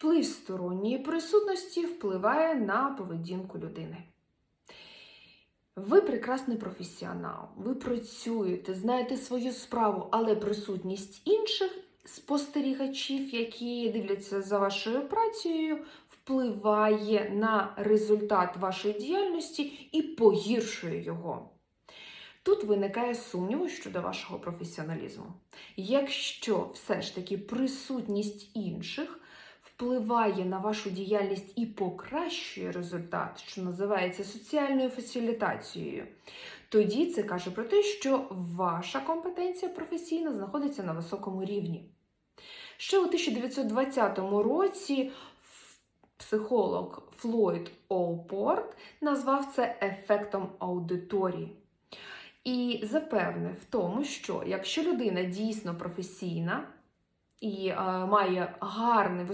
Вплив сторонньої присутності впливає на поведінку людини. Ви прекрасний професіонал, ви працюєте, знаєте свою справу, але присутність інших спостерігачів, які дивляться за вашою працею, впливає на результат вашої діяльності і погіршує його. Тут виникає сумніву щодо вашого професіоналізму. Якщо все ж таки присутність інших впливає на вашу діяльність і покращує результат, що називається соціальною фасилітацією, тоді це каже про те, що ваша компетенція професійна знаходиться на високому рівні. Ще у 1920 році психолог Флойд Олпорт назвав це ефектом аудиторії. І запевнив в тому, що якщо людина дійсно професійна і е, має гарний високий